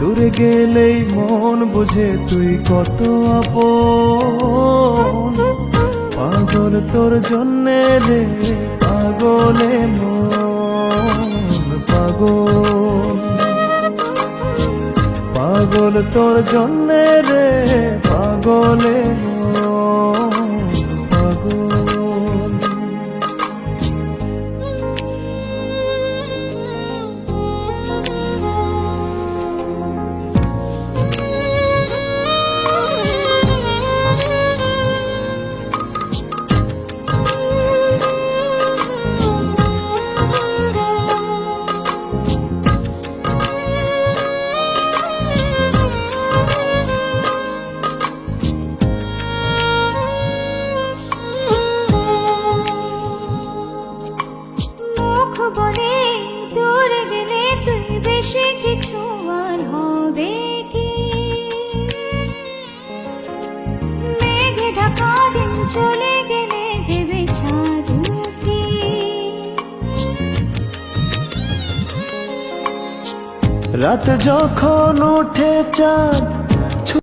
দূরে গেলেই মন বুঝে তুই কত আপন। পাগল তোর জন্যে রে, পাগলে মন, পাগল। পাগল তোর জন্যে রে, পাগলে মন। বলে, দূর গেলে তুই বেশি কিছু আর হবে কি? মেঘে ঢাকা দিন চলে গেলে দেবে ছাড়ুকি রাত যখন ওঠে চাঁদ